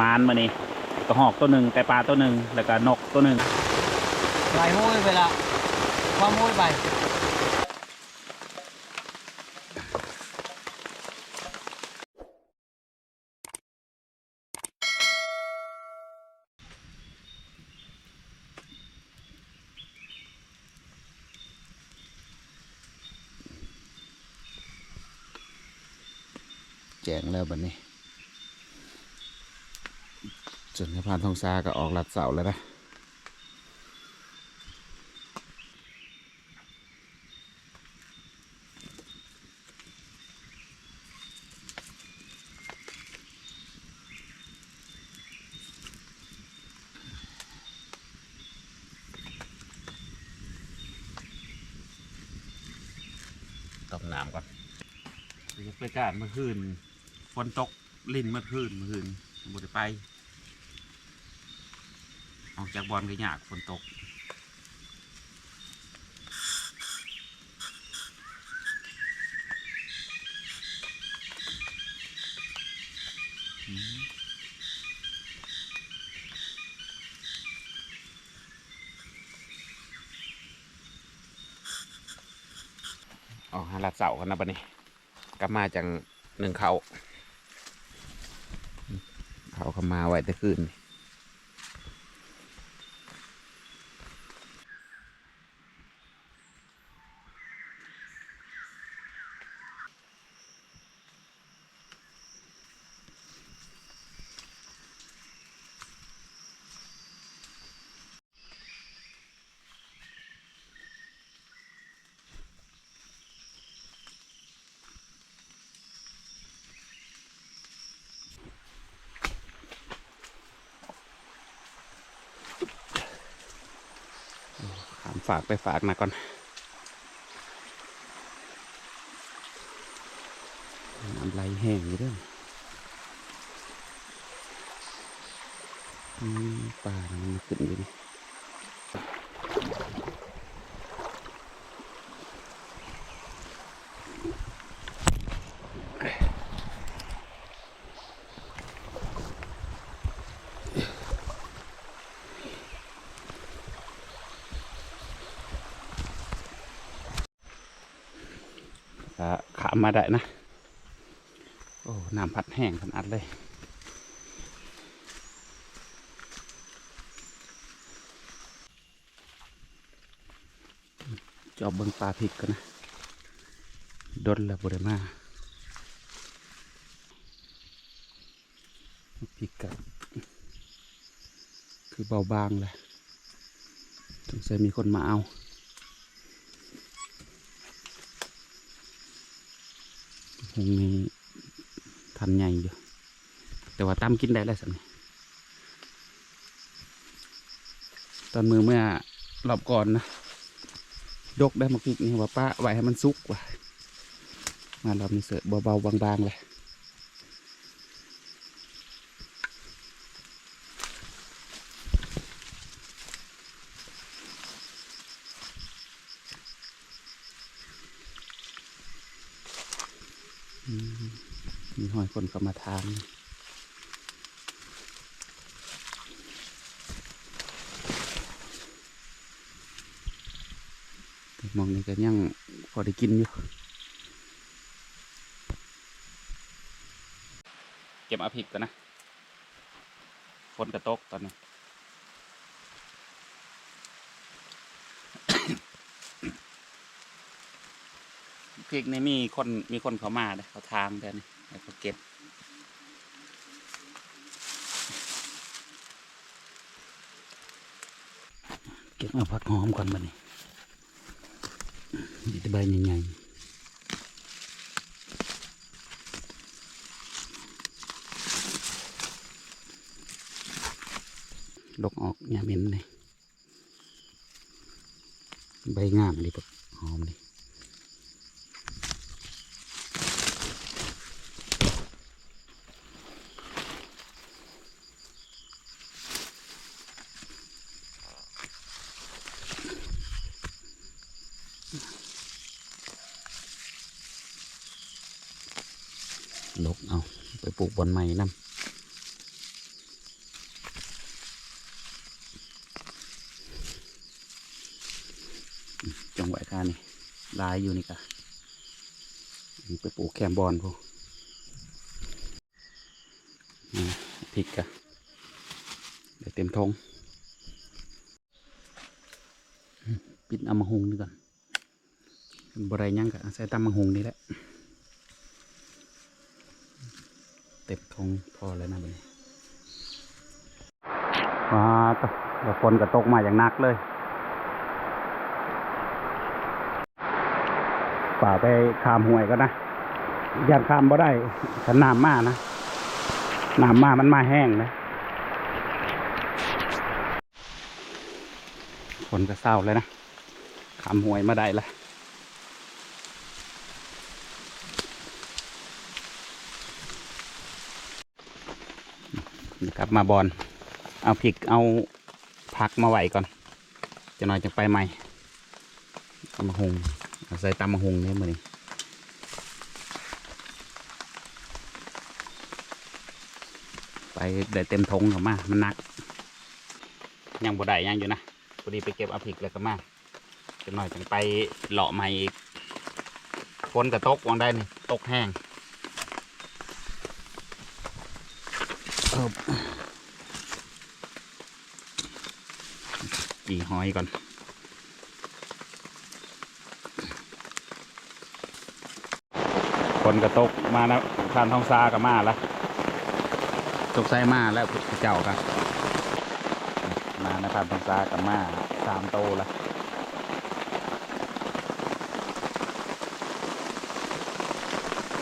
มานมานี่กระหอกตัวหนึ่งไก่ปลาตัวหนึ่งแล้วก็นกตัวหนึ่งไหลมุ้ยไปละความมุ้ยไปแจงแล้วบัดนี้จนสะ พานทองซาก็ออกหลัดเสาแล้วนะต้มน้ำก่อนไปการเมื่อคืนฝนตก ลิ่นเมื่อคืนเมื่อคืนบุได้ไป ออกจากบอลก็ยากฝนตกออกหาลัดเสากันนะบัดนี้กลับมาจังหนึ่งเขา เขาเขามาไว้แต่คืนนี่ ฝากไปฝากนะก่อนน้ำไหลแห้งอยู่ด้วยอืมป่ามันมาขึ้นอยู่นี่ก็ขา มมาได้นะ โอ้ น้ำพัดแห้งขนาดเลยจอบเบิ่งปลาพริกกันนะดนแล้วบริมาพริกกับคือเบาบางเลยสงสัยมีคนมาเอา หงมีพันใหญ่อยู่ แต่ว่าตั้มกินได้แล้วสันตอนมือเมื่อรอบก่อนนะยกได้มาพริกนี่ว่าป้าไว้ให้มันซุกว่ะมารอบนี้เสิร์ฟเบาๆบางๆเลยอืมมีหอย คนเข้ามาทานมองนี่ก็ยังพอได้กินอยู่ เก็บอาพริกก่อนนะ ฝนกระตกตอนนี้พริกนี่มีคนมีคนเขามาเลยเขาทางเดิน แล้วเขาเก็บ เก็บเอาผักหอมก่อนบัดนี้นี่ใบใหญ่ๆลกออกอย่าเหม็นเลยใบงามดีผักหอมเลย ลบเอาไปปลูกบอนไม้น้ำจังหวการนี่ลายอยู่นี่กะไปปลูกแคมบอลพวกพริกกะได้เต็มทงปิดอามาหงนี่ก่อนบรายยังกะใส่ตามมาหงนี่แหละ เต็มทงพอแล้วนะบัดนี้ว้าตะแล้วฝนก็ตกมาอย่างนักเลย ป่าไปขามห่วยก็นะยานขามบ่ได้ถ้าน้ำมานะน้ำมามันมาแห้งนะฝนก็เศร้าเลยนะขามห่วยมาได้ละับมาบอลเอาพริกเอาผักมาไหวก่อน จะหน่อยจะไปใหม่ตำมะฮงใส่ตำมะฮงนี่มานี่ไปได้เต็มทงกับมา มันหนัก ยังบ่ได้ยังอยู่นะพอดีไปเก็บเอาพริกแล้วก็มาจะหน่อยจะไปเลาะใหม่อีกฝนก็ตกวางได้นี่ตกแห้งเอิบจีหอยก่อนฝนก็ตกมาแล้วทานท้องซากับมาแล้วตกไซมาแล้วพุทธเจ้าครับมานะทานท้องซากับมาสามโตแล้ว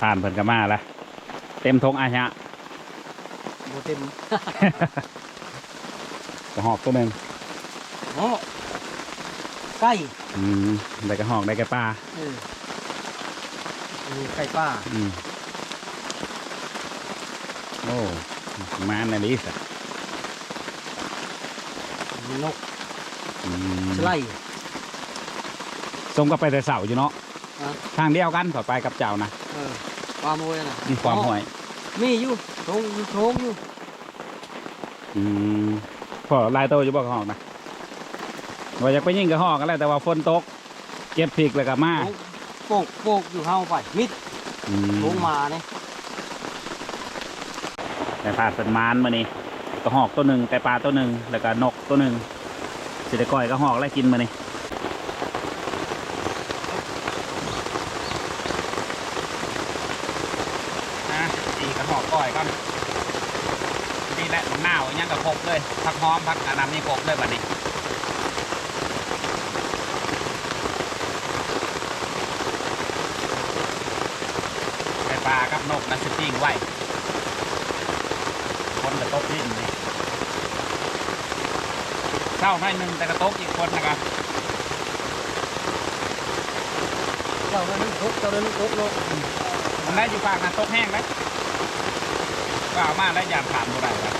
ผ่านเพิ่นกับมาแล้วเต็มทงอาชะโบเต็มกระหอกตัวหนึ่ง โอ้ไก่อืมได้กระหอกได้กระปลาเออมีไก่ป้าอืมโอ้มาในลิสอะมีนกอืมสไลด์ทรงก็ไปแต่เสาอยู่เนาะอะ ทางเดียวกันขอไปกับเจ้านะเออความโวยน่ะนี่ความห่วย มีอยู่โถงอยู่โถงอยู่อืมพอลายโตอยู่บ่กระหอกนะ ว่าอยากไปยิงกระหอกกันแหละแต่ว่าฝนตก เก็บพริกแล้วก็มาโปกโปกอยู่เฮาไปมิดอืมโถงมาเนี่ยแต่ปลาเป็นมานมานี่กระหอกตัวหนึ่งแต่ปลาตัวหนึ่งแล้วก็นกตัวหนึ่งสิได้ก้อยกระหอกแล้วกินมานี่นะตีกระหอกก้อยก่อนดีแหละมันหนาวยังกับครบเลยพักหอมพักอันน้ำนี่ครบเลยบัดนี้ ไก่ปลากับ นกนันสปิ้งไว้คนกระตกดิ้นนี่เศร้าหน่อยหนึ่งแต่กระตกอีกคนนะครับเจ้าเดินทุกเจ้าเดินทุกโลกมันได้อยู่ฝากนะตกแห้งไหมก็เอามาแล้วยามถามดูได้ครับ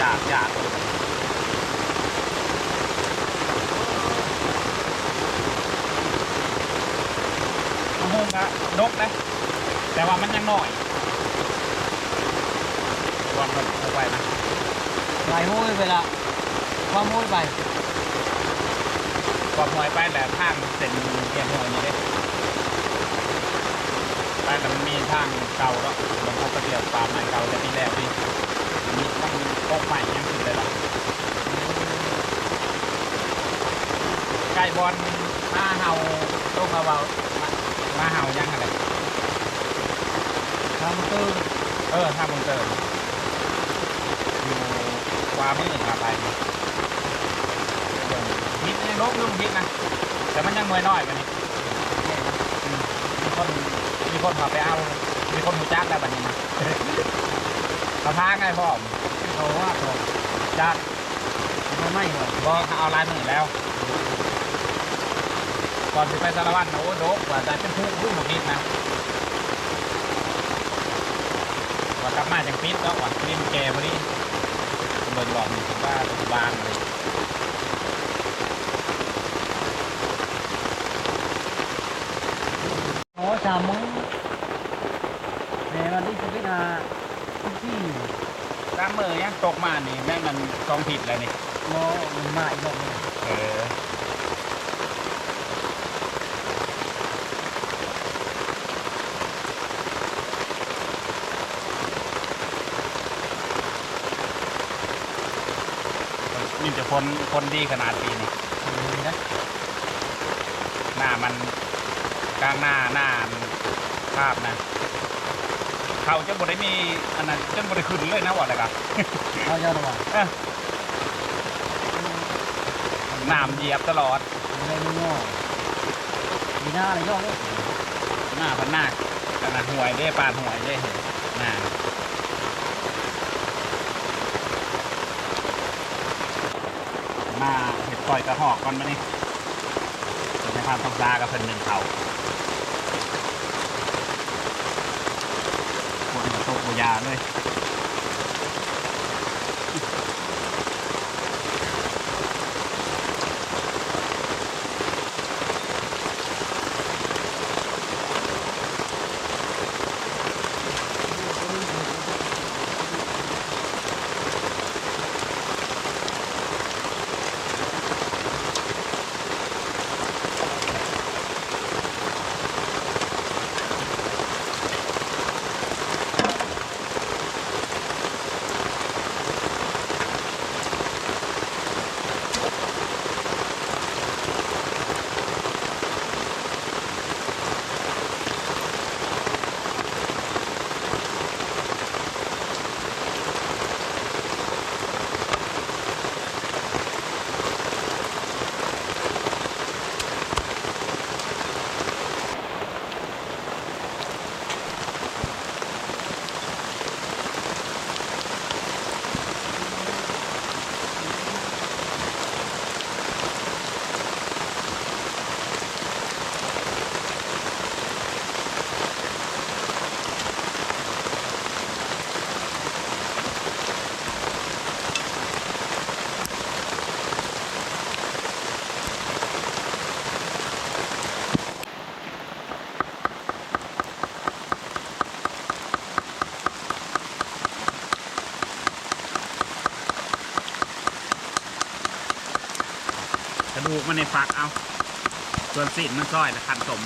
จากจากมะฮงอะดกนะแต่ว่ามันยังน้อยก่อนมันเอาไปนะ ลายโวยไปละความโวยไปก่อนหวยไปแหละทางเส้นเกียงหวยนี่เด้ไปแต่มันมีทางเก่าแล้วบางคนก็เดียวปลาใหม่เก่าจะมีแล้วพี่มีต้องตกใหม่ยังคือเลยล่ะไก่บอลมาเห่าต้มเบาๆมามาเห่ายังอะไรทำตื้อเออท่าบนเติมอยู่ข วามือขาไปนี่ฮิตยังลบลุงฮิตนะแต่มันยังน้อยน้อยกว่านี้มีคนมีคนพาไปเอา มีคนหูจักแล้วแบบนี้นะเขาพาไงพ่อมเขาว่าเขาจักไม่ไม่เหรอบอกเอาลายมือแล้วก่อนจะไปสารวัตรนะโอ้โดกว่าจะเป็นผู้ผู้หมกฮิตนะว่ากลับมาจากปิดก็ว่าปิดแก่พอดี บิ่งหลอดนี่ผมว่าบางเลยโอ้สามโมงในวันที่สิบเอ็ดอะที่ตามมือยังตกมานี่แม่งมันซองผิดเลยนี่โมมันมาอีกรอบหนึงเออ คนคนดีขนาดปีนี้นี่นะหน้ามันกลางหน้าหน้ามันภาพนะ เขาจะบ่ได้มีอันนั้นจนบ่ได้ขึ้นเลยนะว่าอะไรกันเอาเจ้าตัวน้ำเหยียบตลอดไม่รู้โง่มีหน้าอะไรย่อเลยหน้าพันหน้าขนาดห่วยได้ปานห่วยได้เห็นหน้า มาเห็ดปล่อยกระหอกก่อนมานี่ในความต้องซากับเพิ่นหนึ่งเขาคนกับโต๊ะบูยาเลย มันในฟักเอา ส่วนสินมันซอยและคันสม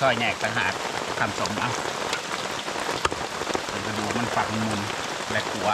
ซอยแหนกต่างหากทำสมเอากระดูมันฝักมุนและกัว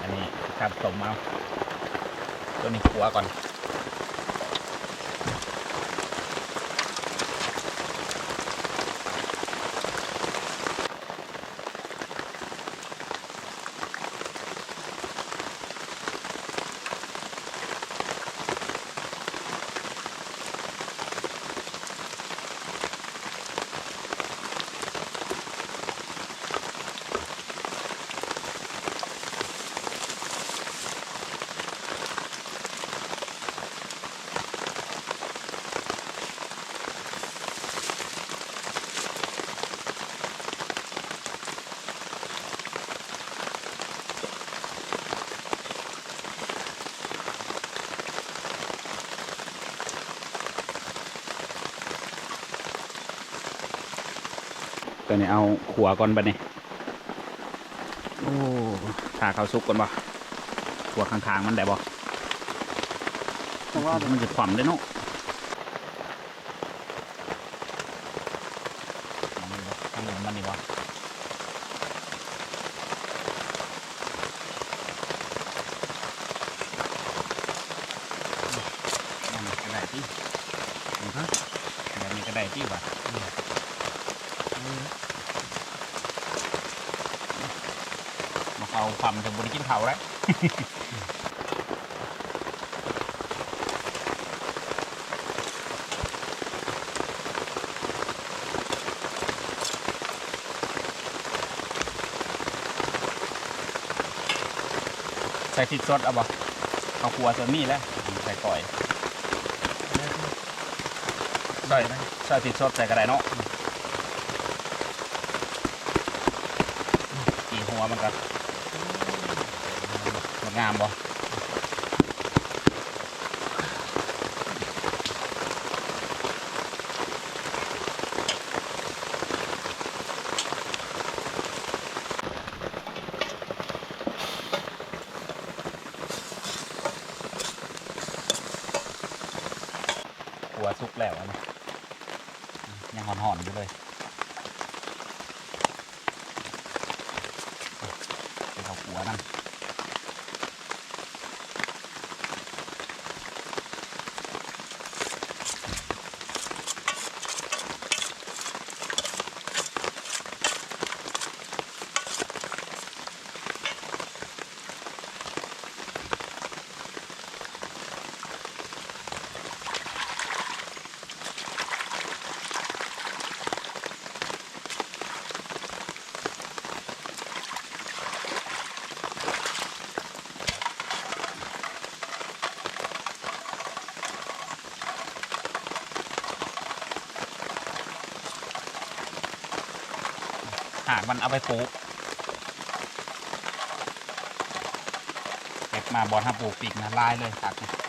อันนี้คันสมเอาตั ว่าก่อน อ ตัวนี้เอาขัวก่อนบัดนี้โอ้ถ้าเขาสุกก่อนบ่ขัวข้างๆมันได้บ่เพราะว่ามันจะขวำได้เนาะข้างหลังมันนี่บ่นั่นก็ได้ที่อือฮะแบบนี้ก็ได้ที่บ่มาเอาความถึงบริกินเขาแล้วใส่พริกสดเอาบ่เอาขัวส่วนนี้แหล้วใส่ก่อยได้ไหมใส่พริกสดใส่กระไดเนาะกี่หัวมันก็งด งามบ่ขัวสุกแล้วอันนี้ยังหอนๆอยู่เลยเอาขัวนั่น หาก มันเอาไปปลูกเก็บมาบอลห้าปลูกปีกนะลายเลยตักวนี้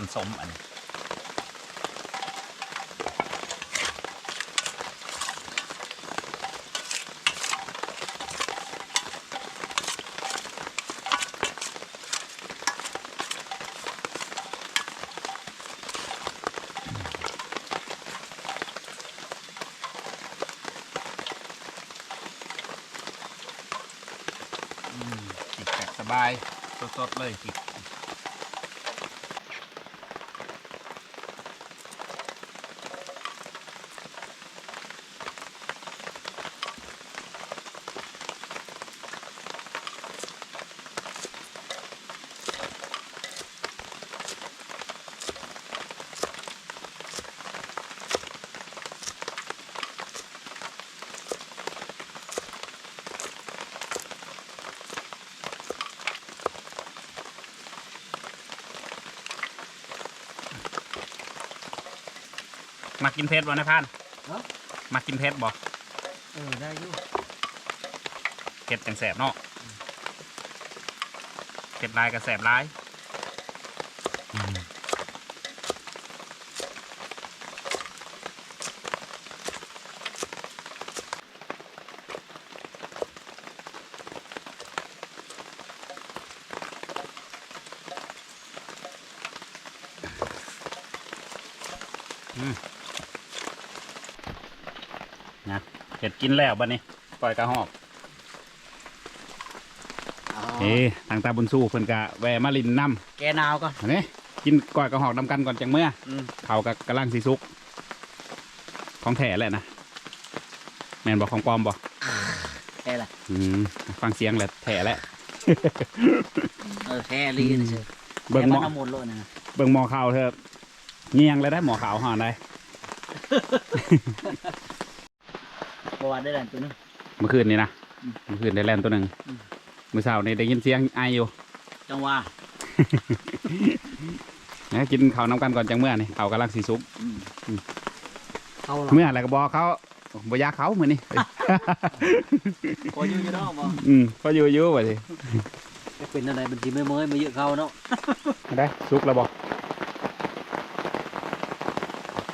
ันสมอันนี้จิกแบบสบาย สด ๆ เลยจิก มากินเพชรบ่นะพานเนาะมากินเพชรบ่เออได้อยู่เพชรจังแสบเนาะเพชรลายกับแสบลายอืมนะ เห็ดกินแล้วบัดนี้ปล่อยกระหอบอ๋อเอ้ทางตาบุญสู้เพิ่นกะแวะมาลินน้แกนาวก่อนำเห็นไหมกินก้อยกระหอกนำกันก่อนจังเมื่ออืมเขากะกำลังสีสุก ของแท้แหละนะแมนบอกของปลอมบอกแค่ละอืมฟังเสียงแหละแท้แหละเออแค่ลีนเฉยเบิ่งหมอแค่มันน้ำมนต์โลดนะเบิ่งหมอขาวเถอะเงียงเลยได้หมอขาวห่อได้ บวาได้แหละตัวนึง เมื่อคืนนี้นะอืมเมื่อคืนได้แล่นตัวหนึ่งอืมมื้อเช้านี่ได้ยินเสียงไออยู่ จังหวะนะกินข้าวน้ำกันก่อนจังเมื่อนี่ข้าวกำลังสีสุกเขาเมื่ออะไรก็บอกเขาบ่อยากเขามื้อนี้พออยู่อยู่เนาะบ่อืมพออยู่อยู่ว่าสิเป็นอะไรเป็นทีไม่เมยมาเยอะเขาเนาะได้สุกแล้วบ่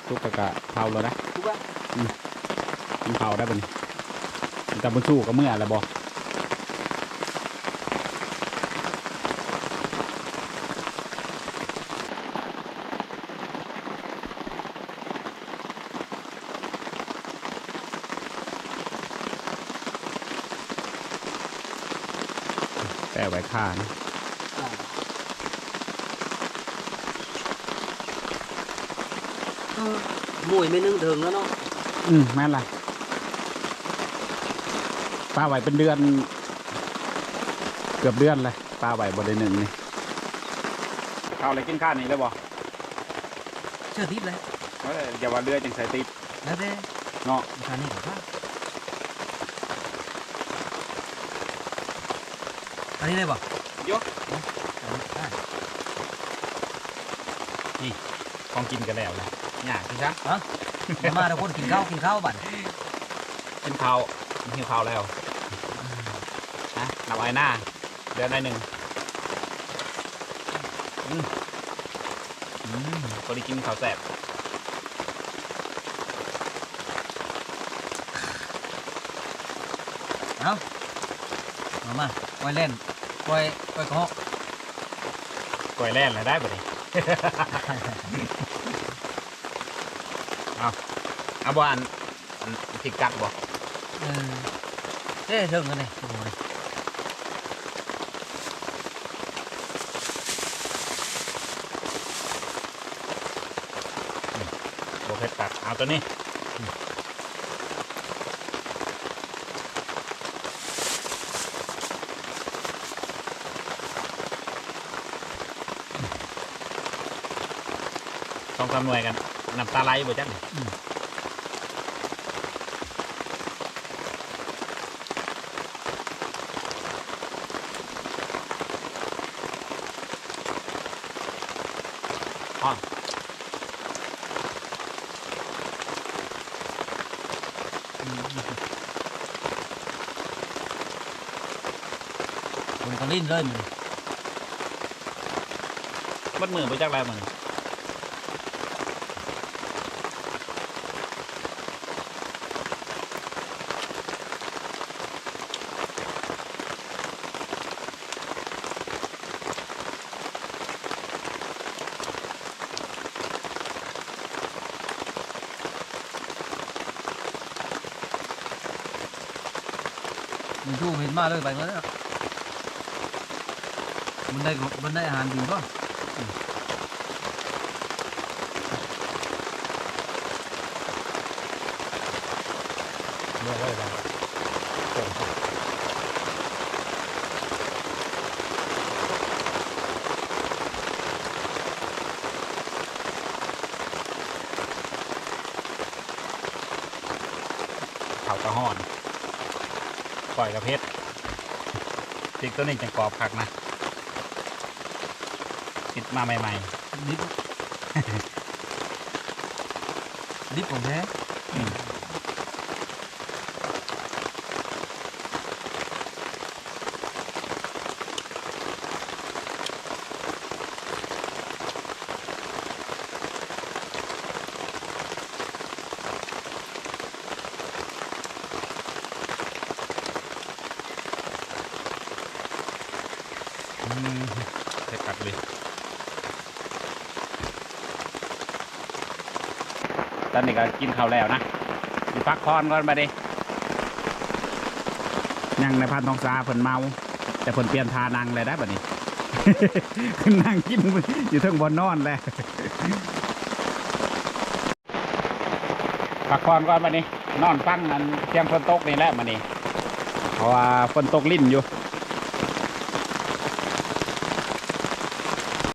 สุกแล้วก็เผาแล้วนะทุกว่า กินเผาได้บ่นี่แต่บ่สู้ก็เมื่อแล้วบ่แต่ไว้ข้านะมวยไม่นึ่งถึงแล้วเนาะ อืมแม่นล่ะ ปลาไหวเป็นเดือน เกือบเดือนเลยปลาไหวบนได้หนึ่งนี่ข้าวอะไรกินข้าวนี่แล้วบ่เชื่อทิพย์เลยเอ้ยอย่าว่าเรือจังใส่ติดแล้วแต่เนาะทานนี่กับข้าวอันนี้เลยบ่ยกอันนี้ได้ของกินกันแล้วแหละอยากพี่จ๊ะมามาทุกคนกินข้าวกินข้าวบัดกินข้าวหิวข้าวแล้ว นะนับไอ้หน้า เดือนได้หนึ่งอืมอืมพอดีกินข้าวแซ่บมามาปล่อยเล่นปล่อยปล่อยกระหอกกล้วยแล่นเลยได้ป่ะนี่เอาเอาบ่อันอันติดกัดบ่เออเอ๊ะเชิงกันนี่โอ้โหนี่ บ่เผ็ดกัดเอา ตัวนี้สองสามหน่วยกันน้ำตาไหลบ่จักนี่อ๋อ ลิ้นเลยมันมัดมือบ่จักแล้วมันมันชูเห็นมาเลยไปเมื่อแล้ว มันได้มันได้อาหารดีป่ะเลือกไว้แล้วเขากระห้อนปล่อยกระเพชรติ๊กตัวนี้จังกรอบผักนะ มาใหม่ดิบดิบของแท้ ๆอืมอืมเผ็ดกัดเลย ต อนนี้ก็กินข้าวแล้วนะสิพักพรก่อนไปดิยังในพันทองซาเพิ่นเมา แต่เพิ่นเปลี่ยนทานังเลยได้แบบนี้นั่งกินอยู่เทิงบนนอนเลยพักพรก่อนมานี่นอนฟังนั้นเสียงฝนตกนี่แหละมานี่เพราะว่าฝนตกลิ่นอยู่